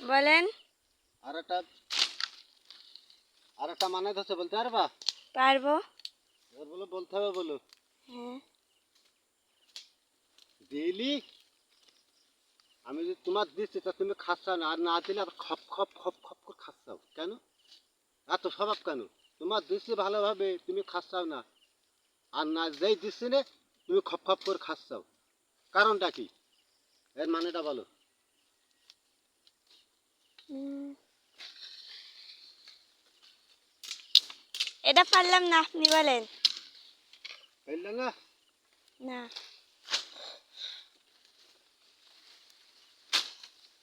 বলেন আর একটা আর একটা মানে ধরছে বলতে পারবা? পারব। এবার বলো বলতে হবে বলো। হ্যাঁ। দিলি আমি যদি তোমার দিচ্ছি তা তুমি খাচ্ছাও না। আর না দিলে আবার খপ খপ খপ খপ করে খাচ্ছাও। কেন? এত স্বভাব কেন? তোমার দিচ্ছি ভালোভাবে তুমি খাচ্ছাও না। আর না যেই দিচ্ছি না তুমি খপ খপ করে খাচ্ছাও। কারণটা কি? এর মানেটা বলো। এটা পারলাম না আপনি বলেন। না? না।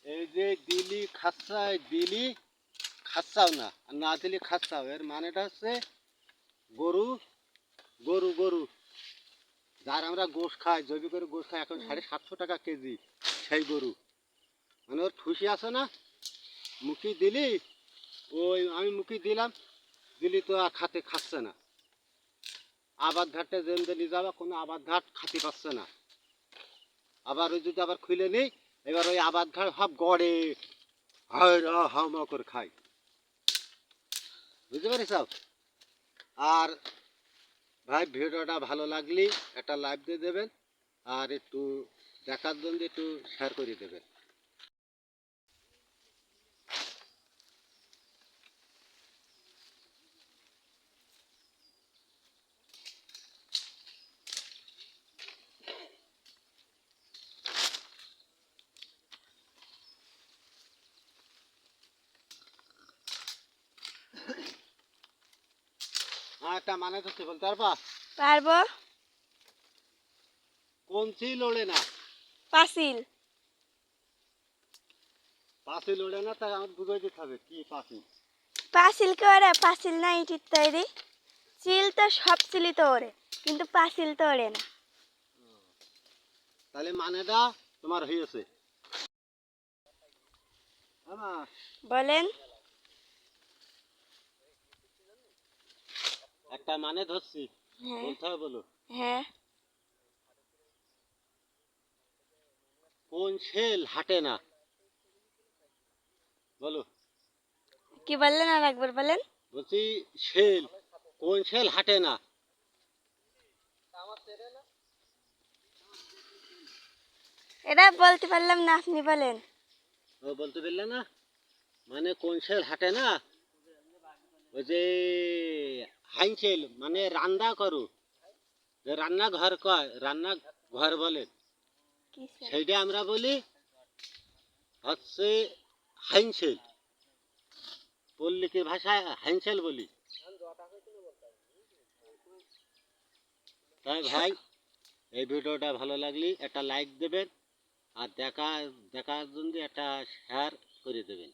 এই যে দিলি খাচ্ছাই দিলি খাচ্ছাও না আর না দিলি খাচ্ছাও এর মানেটা হচ্ছে গরু গরু গরু। যার আমরা গোশ খাই জৈবিক করে গোশ খাই এখন সাড়ে সাতশো টাকা কেজি। সেই গরু। মানে ওর ঠুসি আছে না? মুখি দিলি, ওই আমি মুখি দিলাম, দিলি তো আর খাতে খাচ্ছে না। আবার ঘাটে যেমন নিয়ে যাবা কোনো আবার ঘাট খাতে পাচ্ছে না। আবার ওই যদি আবার খুলে নিই, এবার ওই আবাদ ঘাট সব গড়ে। মাও করে খাই বুঝতে পারিস আর ভাই, ভিডিওটা ভালো লাগলে, একটা লাইক দিয়ে দেবেন। আর একটু দেখার জন্য একটু শেয়ার করে দেবেন। একটা মানে তো বলতে পারবা পারব কোন ছিল ওড়ে না? পাসিল পাশে লড়ে না তাই আমার বুঝাই দিতে হবে কি পাশে পাসিল কে ওরে পাসিল না ইটির তৈরি চিল তো সব চিলি তো ওরে কিন্তু পাসিল তো ওরে না তাহলে মানেটা তোমার হয়েছে হ্যাঁ বলেন একটা মানে ধরছি বলতে হবে বলো হ্যাঁ কোন শেল হাঁটে না? বলো। কি বললেন আর একবার বলেন? বলছি শেল কোন শেল হাঁটে না? এটা বলতে পারলাম না আপনি বলেন। ও বলতে পারলে না? মানে কোন শেল হাঁটে না? ওই যে হাইনশেল মানে রান্না করো। যে রান্না ঘর কয় রান্না ঘর বলে। কি স্যার? সেইটা আমরা বলি হচ্ছে হাইনসেল। পল্লিকের ভাষায় হাইনসেল বলি। তাই ভাই, এই ভিডিওটা ভালো লাগলে একটা লাইক দেবেন আর দেখা, দেখার জন্য একটা শেয়ার করে দেবেন।